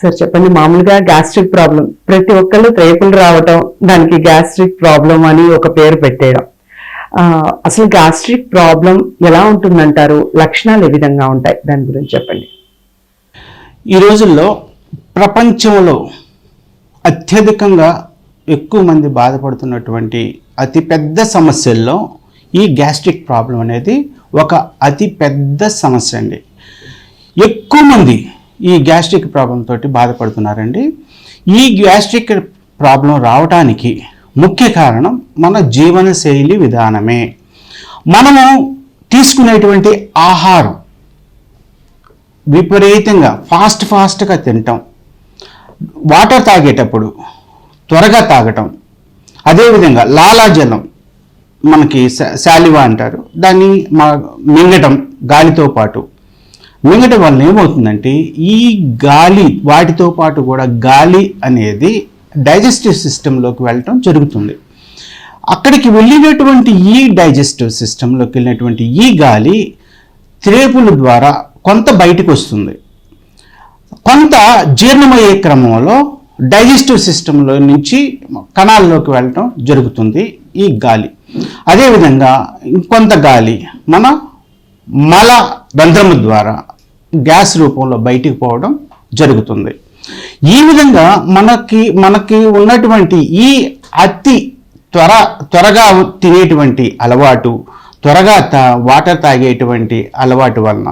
Sir చెప్పండి. మామూలుగా gastric problem ప్రతి ఒక్కళ్ళు రేపులు రావటం దానికి గ్యాస్ట్రిక్ ప్రాబ్లం అని ఒక పేరు పెట్టేయడం. అసలు గ్యాస్ట్రిక్ ప్రాబ్లం ఎలా ఉంటుందంటారు? లక్షణాలు ఏ విధంగా ఉంటాయి? దాని గురించి చెప్పండి. ఈ రోజుల్లో ప్రపంచంలో అత్యధికంగా ఎక్కువ మంది బాధపడుతున్నటువంటి అతిపెద్ద సమస్యల్లో ఈ గ్యాస్ట్రిక్ ప్రాబ్లం అనేది ఒక అతి పెద్ద సమస్య అండి. ఎక్కువ మంది ఈ గ్యాస్ట్రిక్ ప్రాబ్లం తోటి బాధపడుతున్నారండి. ఈ గ్యాస్ట్రిక్ ప్రాబ్లం రావడానికి ముఖ్య కారణం మన జీవనశైలి విధానమే. మనము తీసుకునేటువంటి ఆహారం విపరీతంగా ఫాస్ట్ ఫాస్ట్గా తినటం వాటర్ తాగేటప్పుడు త్వరగా తాగటం. అదేవిధంగా లాలాజలం మనకి శాలివా అంటారు. దాన్ని మా మింగటం గాలితో పాటు. మింగటం వల్ల ఏమవుతుందంటే ఈ గాలి వాటితో పాటు కూడా గాలి అనేది డైజెస్టివ్ సిస్టంలోకి వెళ్ళటం జరుగుతుంది. అక్కడికి వెళ్ళినటువంటి ఈ డైజెస్టివ్ సిస్టంలోకి వెళ్ళినటువంటి ఈ గాలి త్రేపుల ద్వారా కొంత బయటకు వస్తుంది. కొంత జీర్ణమయ్యే క్రమంలో డైజెస్టివ్ సిస్టంలో నుంచి కణాల్లోకి వెళ్ళటం జరుగుతుంది ఈ గాలి. అదేవిధంగా ఇంకొంత గాలి మన మల రంధ్రము ద్వారా గ్యాస్ రూపంలో బయటికి పోవడం జరుగుతుంది. ఈ విధంగా మనకి మనకి ఉన్నటువంటి ఈ అతి త్వర త్వరగా తినేటువంటి అలవాటు త్వరగా తా వాటర్ తాగేటువంటి అలవాటు వలన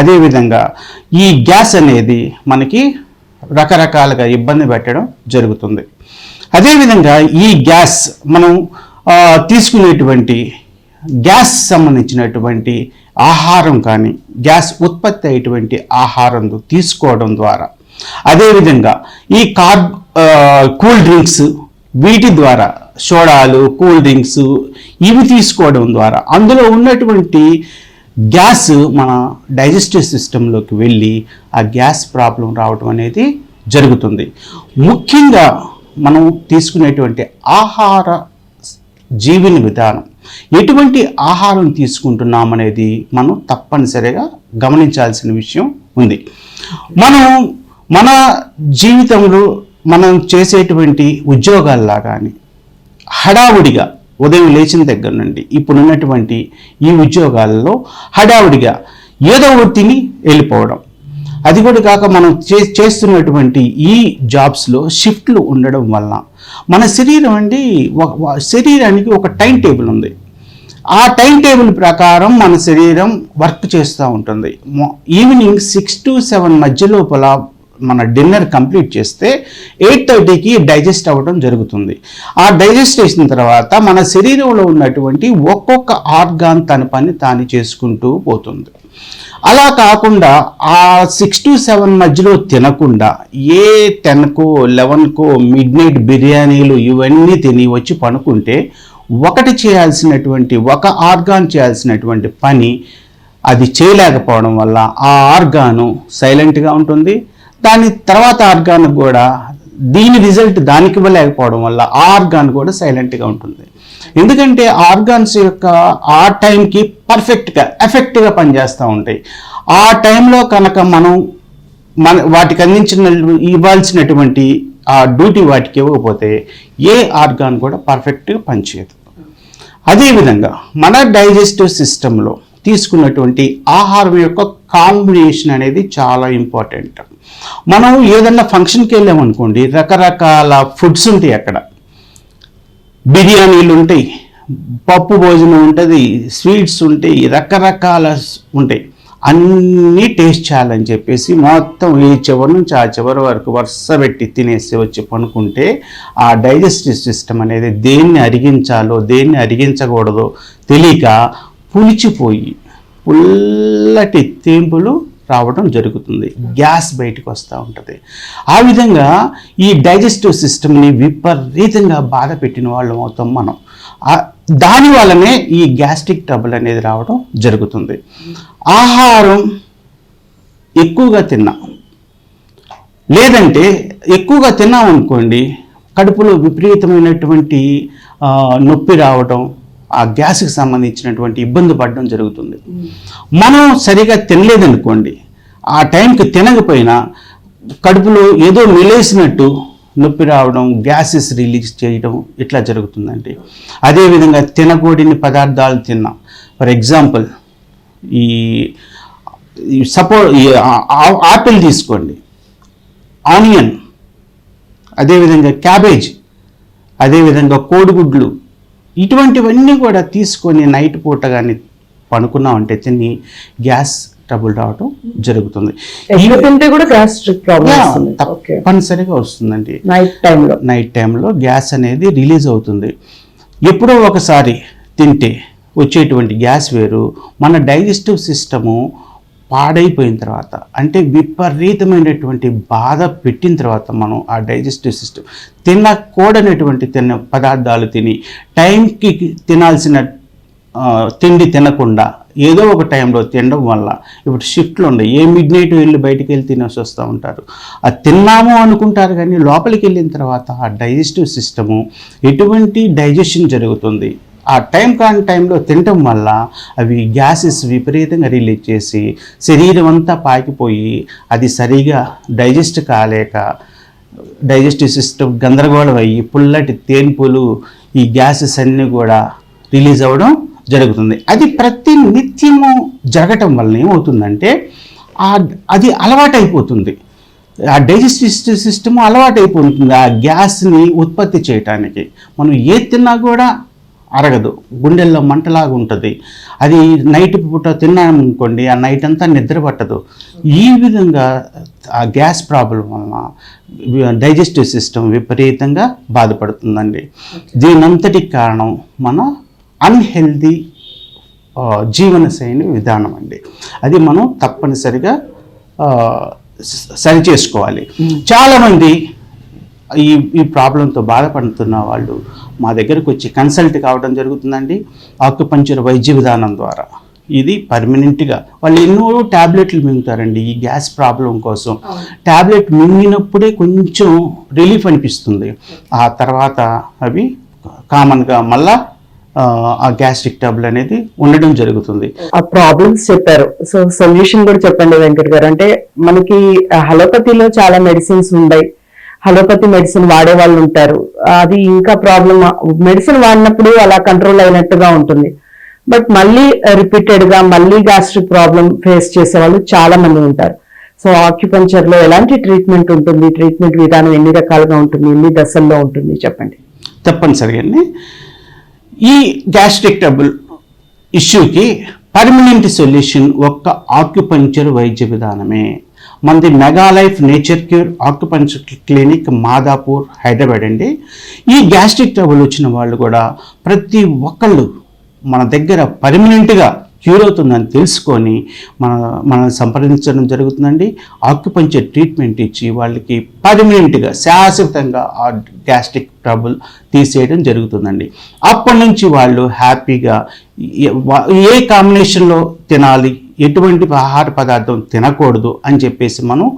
అదేవిధంగా ఈ గ్యాస్ అనేది మనకి రకరకాలుగా ఇబ్బంది పెట్టడం జరుగుతుంది. అదేవిధంగా ఈ గ్యాస్ మనం తీసుకునేటువంటి గ్యాస్ సంబంధించినటువంటి ఆహారం కానీ గ్యాస్ ఉత్పత్తి అయ్యేటువంటి ఆహారం తీసుకోవడం ద్వారా. అదేవిధంగా ఈ కార్ కూల్ డ్రింక్స్ వీటి ద్వారా సోడాలు కూల్ డ్రింక్స్ ఇవి తీసుకోవడం ద్వారా అందులో ఉన్నటువంటి గ్యాస్ మన డైజెస్టివ్ సిస్టంలోకి వెళ్ళి ఆ గ్యాస్ ప్రాబ్లం రావడం అనేది జరుగుతుంది. ముఖ్యంగా మనం తీసుకునేటువంటి ఆహార జీవిని విధానం. ఎటువంటి ఆహారం తీసుకుంటున్నాం అనేది మనం తప్పనిసరిగా గమనించాల్సిన విషయం ఉంది. మనం మన జీవితంలో మనం చేసేటువంటి ఉద్యోగాల్లా కానీ హడావుడిగా ఉదయం లేచిన దగ్గర నుండి ఇప్పుడున్నటువంటి ఈ ఉద్యోగాల్లో హడావుడిగా ఏదో ఒకటి తిని వెళ్ళిపోవడం. అది కూడా కాక మనం చే చేస్తున్నటువంటి ఈ జాబ్స్లో షిఫ్ట్లు ఉండడం వలన మన శరీరం అండి ఒక- శరీరానికి ఒక టైం టేబుల్ ఉంది. ఆ టైం టేబుల్ ప్రకారం మన శరీరం వర్క్ చేస్తూ ఉంటుంది. ఈవినింగ్ సిక్స్ టు సెవెన్ మధ్య లోపల మన డిన్నర్ కంప్లీట్ చేస్తే ఎయిట్ థర్టీకి డైజెస్ట్ అవ్వడం జరుగుతుంది. ఆ డైజెస్ట్ చేసిన తర్వాత మన శరీరంలో ఉన్నటువంటి ఒక్కొక్క ఆర్గాన్ తన పని తాను చేసుకుంటూ పోతుంది. అలా కాకుండా ఆ సిక్స్ టు సెవెన్ మధ్యలో తినకుండా ఏ టెన్కో లెవెన్కో మిడ్ నైట్ బిర్యానీలు ఇవన్నీ తిని వచ్చి పనుకుంటే ఒకటి చేయాల్సినటువంటి ఒక ఆర్గాన్ చేయాల్సినటువంటి పని అది చేయలేకపోవడం వల్ల ఆ ఆర్గాను సైలెంట్గా ఉంటుంది. దాని తర్వాత ఆర్గాన్ కూడా దీని రిజల్ట్ దానికి ఇవ్వలేకపోవడం వల్ల ఆ ఆర్గాన్ కూడా సైలెంట్గా ఉంటుంది. ఎందుకంటే ఆర్గాన్స్ యొక్క ఆ టైంకి పర్ఫెక్ట్గా ఎఫెక్ట్గా పనిచేస్తూ ఉంటాయి. ఆ టైంలో కనుక మనం మన వాటికి అందించిన ఇవ్వాల్సినటువంటి ఆ డ్యూటీ వాటికి ఇవ్వకపోతే ఏ ఆర్గాన్ కూడా పర్ఫెక్ట్గా పనిచేయదు. అదేవిధంగా మన డైజెస్టివ్ సిస్టంలో తీసుకున్నటువంటి ఆహారం యొక్క కాంబినేషన్ అనేది చాలా ఇంపార్టెంట్ మనం ఏదన్నా ఫంక్షన్కి వెళ్ళామనుకోండి రకరకాల ఫుడ్స్ ఉంటాయి అక్కడ. బిర్యానీలు ఉంటాయి పప్పు భోజనం ఉంటుంది స్వీట్స్ ఉంటాయి రకరకాల ఉంటాయి. అన్నీ టేస్ట్ చేయాలని చెప్పేసి మొత్తం ఈ చివరి నుంచి ఆ చివరి వరకు వరుస పెట్టి తినేసి వచ్చి పనుకుంటే ఆ డైజెస్టివ్ సిస్టమ్ అనేది దేన్ని అరిగించాలో దేన్ని అరిగించకూడదో తెలియక పులిచిపోయి పుల్లటి తేంపులు రావడం జరుగుతుంది. గ్యాస్ బయటకు వస్తూ ఉంటుంది. ఆ విధంగా ఈ డైజెస్టివ్ సిస్టమ్ని విపరీతంగా బాధ పెట్టిన వాళ్ళం అవుతాం మనం. దాని వల్లనే ఈ గ్యాస్ట్రిక్ ట్రబుల్ అనేది రావడం జరుగుతుంది. ఆహారం ఎక్కువగా తిన్నా. లేదంటే ఎక్కువగా తిన్నాం అనుకోండి కడుపులో విపరీతమైనటువంటి నొప్పి రావడం ఆ గ్యాస్కి సంబంధించినటువంటి ఇబ్బంది పడడం జరుగుతుంది. మనం సరిగా తినలేదనుకోండి ఆ టైంకి తినకపోయినా కడుపులో ఏదో మెలేసినట్టు నొప్పి రావడం గ్యాసెస్ రిలీజ్ చేయడం ఇట్లా జరుగుతుందండి. అదేవిధంగా తినకూడని పదార్థాలు తిన్నాం. ఫర్ ఎగ్జాంపుల్ ఈ సపో ఆపిల్ తీసుకోండి. ఆనియన్ అదేవిధంగా క్యాబేజ్ అదేవిధంగా కోడిగుడ్లు ఇటువంటివన్నీ కూడా తీసుకొని నైట్ పూట కానీ పనుకున్నామంటే తిని గ్యాస్ ట్రబుల్ రావడం జరుగుతుంది. తప్పనిసరిగా వస్తుందండి. నైట్ టైంలో. నైట్ టైంలో గ్యాస్ అనేది రిలీజ్ అవుతుంది. ఎప్పుడో ఒకసారి తింటే వచ్చేటువంటి గ్యాస్ వేరు. మన డైజెస్టివ్ సిస్టము పాడైపోయిన తర్వాత అంటే విపరీతమైనటువంటి బాధ పెట్టిన తర్వాత మనం ఆ డైజెస్టివ్ సిస్టమ్ తినకూడనటువంటి తిన్న పదార్థాలు తిని టైంకి తినాల్సిన తిండి తినకుండా ఏదో ఒక టైంలో తినడం వల్ల ఇప్పుడు షిఫ్ట్లు ఉన్నాయి. ఏ మిడ్ నైట్ వెళ్ళి బయటికి వెళ్ళి తినేసి వస్తూ ఉంటారు. అది తిన్నాము అనుకుంటారు కానీ లోపలికి వెళ్ళిన తర్వాత ఆ డైజెస్టివ్ సిస్టము ఎటువంటి డైజెషన్ జరుగుతుంది? ఆ టైం కాని టైంలో తినటం వల్ల అవి గ్యాసెస్ విపరీతంగా రిలీజ్ చేసి శరీరం అంతా పాకిపోయి అది సరిగా డైజెస్ట్ కాలేక డైజెస్టివ్ సిస్టమ్ గందరగోళం అయ్యి పుల్లటి తేన్పులు ఈ గ్యాసెస్ అన్నీ కూడా రిలీజ్ అవ్వడం జరుగుతుంది. అది ప్రతి నిత్యము జరగటం వల్ల ఏమవుతుందంటే అది అలవాటైపోతుంది. ఆ డైజెస్టివ్ సిస్టమ్ అలవాటైపోతుంది ఆ గ్యాస్ని ఉత్పత్తి చేయటానికి. మనం ఏది తిన్నా కూడా అరగదు. గుండెల్లో మంటలాగా ఉంటుంది. అది నైట్ పూట తిన్నామనుకోండి ఆ నైట్ అంతా నిద్ర పట్టదు. ఈ విధంగా ఆ గ్యాస్ ప్రాబ్లం వలన డైజెస్టివ్ సిస్టమ్ విపరీతంగా బాధపడుతుందండి. దీనంతటికి కారణం మన అన్హెల్దీ జీవనశైలి విధానం అండి అది మనం తప్పనిసరిగా సరి చేసుకోవాలి. చాలామంది ఈ ఈ ప్రాబ్లంతో బాధపడుతున్న వాళ్ళు మా దగ్గరకు వచ్చి కన్సల్ట్ కావడం జరుగుతుందండి ఆకుపంచర్ వైద్య విధానం ద్వారా. ఇది పర్మనెంట్గా వాళ్ళు ఎన్నో ట్యాబ్లెట్లు మింగుతారండి ఈ గ్యాస్ ప్రాబ్లం కోసం. ట్యాబ్లెట్ మింగినప్పుడే కొంచెం రిలీఫ్ అనిపిస్తుంది. ఆ తర్వాత అవి కామన్గా మళ్ళా ఆ, ఆ గ్యాస్ట్రిక్ ట్రబుల్ అనేది ఉండడం జరుగుతుంది. ఆ ప్రాబ్లమ్స్ చెప్పారు. సో సొల్యూషన్ కూడా చెప్పండి వెంకట్ గారు. అంటే మనకి హలోపతిలో చాలా మెడిసిన్స్ ఉన్నాయి హలోపతి మెడిసిన్ వాడే వాళ్ళు ఉంటారు. అది ఇంకా ప్రాబ్లం మెడిసిన్ వాడినప్పుడు అలా కంట్రోల్ అయినట్టుగా ఉంటుంది. బట్ మళ్ళీ uh, రిపీటెడ్గా మళ్ళీ గ్యాస్ట్రిక్ ప్రాబ్లం ఫేస్ చేసే వాళ్ళు చాలా మంది ఉంటారు. సో ఆక్యుపంచర్లో ఎలాంటి ట్రీట్మెంట్ ఉంటుంది? ట్రీట్మెంట్ విధానం ఎన్ని రకాలుగా ఉంటుంది? ఎన్ని దశల్లో ఉంటుంది? చెప్పండి. తప్పనిసరిగా ఈ గ్యాస్ట్రిక్ ట్రబుల్ ఇష్యూకి పర్మనెంట్ సొల్యూషన్ ఒక్క ఆక్యుపంచర్ వైద్య విధానమే. మనది mega life nature cure acupuncture clinic Madhapur Hyderabad అండి. ఈ గ్యాస్ట్రిక్ ట్రబుల్ వచ్చిన వాళ్ళు కూడా ప్రతి ఒక్కళ్ళు మన దగ్గర పర్మనెంట్గా క్యూర్ అవుతుందని తెలుసుకొని మన మనల్ని సంప్రదించడం జరుగుతుందండి. ఆక్యుపంచర్ ట్రీట్మెంట్ ఇచ్చి వాళ్ళకి పర్మనెంట్గా శాశ్వతంగా ఆ గ్యాస్ట్రిక్ ట్రబుల్ తీసేయడం జరుగుతుందండి. అప్పటి నుంచి వాళ్ళు హ్యాపీగా ఏ- ఏ కాంబినేషన్లో తినాలి ఎటువంటి ఆహార పదార్థం తినకూడదు అని చెప్పేసి మనం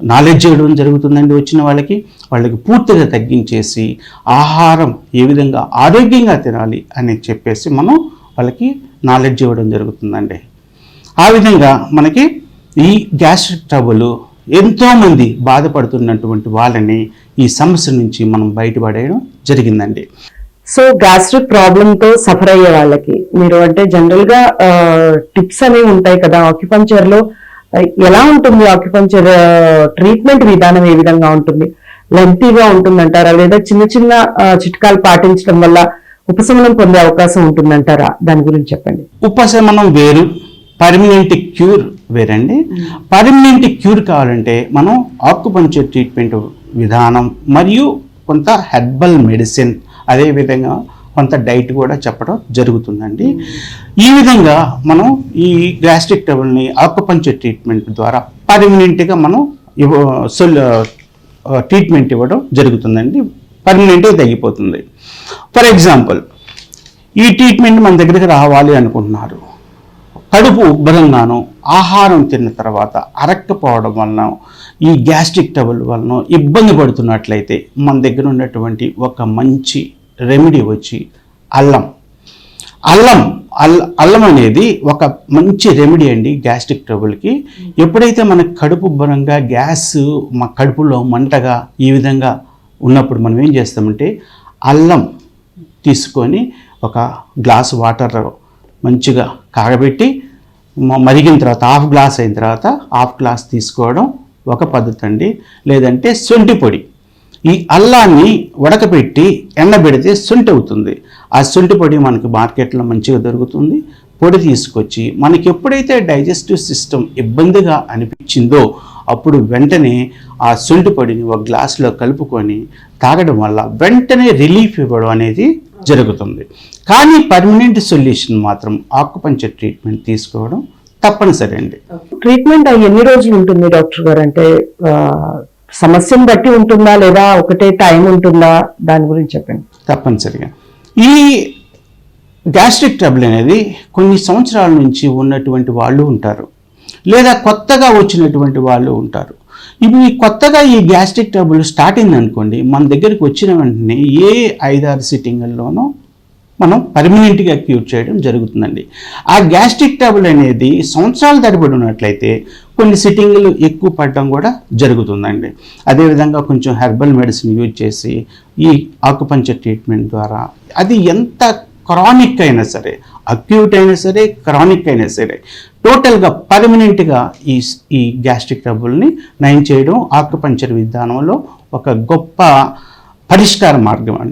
నాలెడ్జ్ ఇవ్వడం జరుగుతుందండి వచ్చిన వాళ్ళకి. వాళ్ళకి పూర్తిగా తగ్గించేసి ఆహారం ఏ విధంగా ఆరోగ్యంగా తినాలి అని చెప్పేసి మనం వాళ్ళకి నాలెడ్జ్ ఇవ్వడం జరుగుతుందండి. ఆ విధంగా మనకి ఈ గ్యాస్ట్రిక్ ట్రబుల్ ఎంతోమంది బాధపడుతున్నటువంటి వాళ్ళని ఈ సమస్య నుంచి మనం బయటపడేయడం జరిగిందండి. సో గ్యాస్ట్రిక్ ప్రాబ్లమ్తో సఫర్ అయ్యే వాళ్ళకి మీరు అంటే జనరల్గా టిప్స్ అనేవి ఉంటాయి కదా ఆక్యుపంచర్లో ఎలా ఉంటుంది ఆక్యుపంచర్ ట్రీట్మెంట్ విధానం ఏ విధంగా ఉంటుంది? లెంతీగా ఉంటుందంటారా? లేదా చిన్న చిన్న చిట్కాలు పాటించడం వల్ల ఉపశమనం పొందే అవకాశం ఉంటుందంటారా? దాని గురించి చెప్పండి. ఉపశమనం వేరు పర్మనెంట్ క్యూర్ వేరండి. పర్మనెంట్ క్యూర్ కావాలంటే మనం ఆక్యుపంచర్ ట్రీట్మెంట్ విధానం మరియు కొంత హెర్బల్ మెడిసిన్ అదేవిధంగా కొంత డైట్ కూడా చెప్పడం జరుగుతుందండి. ఈ విధంగా మనం ఈ గ్యాస్ట్రిక్ ట్రబుల్ని ఆకుపంచర్ ట్రీట్మెంట్ ద్వారా పర్మనెంట్గా మనం ఇవ్వ సొల్ ట్రీట్మెంట్ ఇవ్వడం జరుగుతుందండి. పర్మనెంట్గా తగ్గిపోతుంది. ఫర్ ఎగ్జాంపుల్ ఈ ట్రీట్మెంట్ మన దగ్గరికి రావాలి అనుకుంటున్నారు. కడుపు ఉబ్బరంగాను ఆహారం తిన్న తర్వాత అరక్కపోవడం వలన ఈ గ్యాస్ట్రిక్ ట్రబుల్ వలన ఇబ్బంది పడుతున్నట్లయితే మన దగ్గర ఉన్నటువంటి ఒక మంచి రెమెడీ వచ్చి అల్లం. అల్లం అల్ అల్లం అనేది ఒక మంచి రెమెడీ అండి గ్యాస్ట్రిక్ ట్రబుల్కి ఎప్పుడైతే మనకు కడుపు బరంగా గ్యాస్ మా కడుపులో మంటగా ఈ విధంగా ఉన్నప్పుడు మనం ఏం చేస్తామంటే అల్లం తీసుకొని ఒక గ్లాస్ వాటర్ మంచిగా కాగబెట్టి మరిగిన తర్వాత హాఫ్ గ్లాస్ అయిన తర్వాత హాఫ్ గ్లాస్ తీసుకోవడం ఒక పద్ధతి అండి. లేదంటే శొంఠి పొడి. ఈ అల్లాన్ని ఉడకబెట్టి ఎండబెడితే శొంఠి అవుతుంది ఆ శొంఠి పొడి మనకి మార్కెట్లో మంచిగా దొరుకుతుంది. పొడి తీసుకొచ్చి మనకి ఎప్పుడైతే డైజెస్టివ్ సిస్టమ్ ఇబ్బందిగా అనిపించిందో అప్పుడు వెంటనే ఆ సొంటి పొడిని ఒక గ్లాసులో కలుపుకొని తాగడం వల్ల వెంటనే రిలీఫ్ ఇవ్వడం అనేది జరుగుతుంది. కానీ పర్మనెంట్ సొల్యూషన్ మాత్రం ఆకుపంచర్ ట్రీట్మెంట్ తీసుకోవడం తప్పనిసరి అండి ట్రీట్మెంట్ ఎన్ని రోజులు ఉంటుంది డాక్టర్ గారు? అంటే సమస్యను బట్టి ఉంటుందా లేదా? ఒకటే టైం ఉంటుందా? దాని గురించి చెప్పండి. తప్పనిసరిగా. ఈ గ్యాస్ట్రిక్ ట్రబుల్ అనేది కొన్ని సంవత్సరాల నుంచి ఉన్నటువంటి వాళ్ళు ఉంటారు. లేదా కొత్తగా వచ్చినటువంటి వాళ్ళు ఉంటారు. ఇప్పుడు ఈ కొత్తగా ఈ గ్యాస్ట్రిక్ ట్రబుల్ స్టార్ట్ అయింది అనుకోండి మన దగ్గరికి వచ్చిన వెంటనే ఏ ఐదారు సిట్టింగుల్లోనో మనం పర్మనెంట్గా క్యూర్ చేయడం జరుగుతుందండి. ఆ గ్యాస్ట్రిక్ ట్రబుల్ అనేది సంవత్సరాల తరబడి ఉన్నట్లయితే కొన్ని సిట్టింగులు ఎక్కువ పడడం కూడా జరుగుతుందండి. అదేవిధంగా కొంచెం హెర్బల్ మెడిసిన్ యూజ్ చేసి ఈ ఆకుపంచర్ ట్రీట్మెంట్ ద్వారా అది ఎంత క్రానిక్ అయినా సరే అక్యూట్ అయినా సరే క్రానిక్ అయినా సరే టోటల్గా పర్మనెంట్గా ఈ ఈ గ్యాస్ట్రిక్ ట్రబుల్ని నయం చేయడం ఆకుపంచర్ విధానంలో ఒక గొప్ప పరిష్కార మార్గం అండి.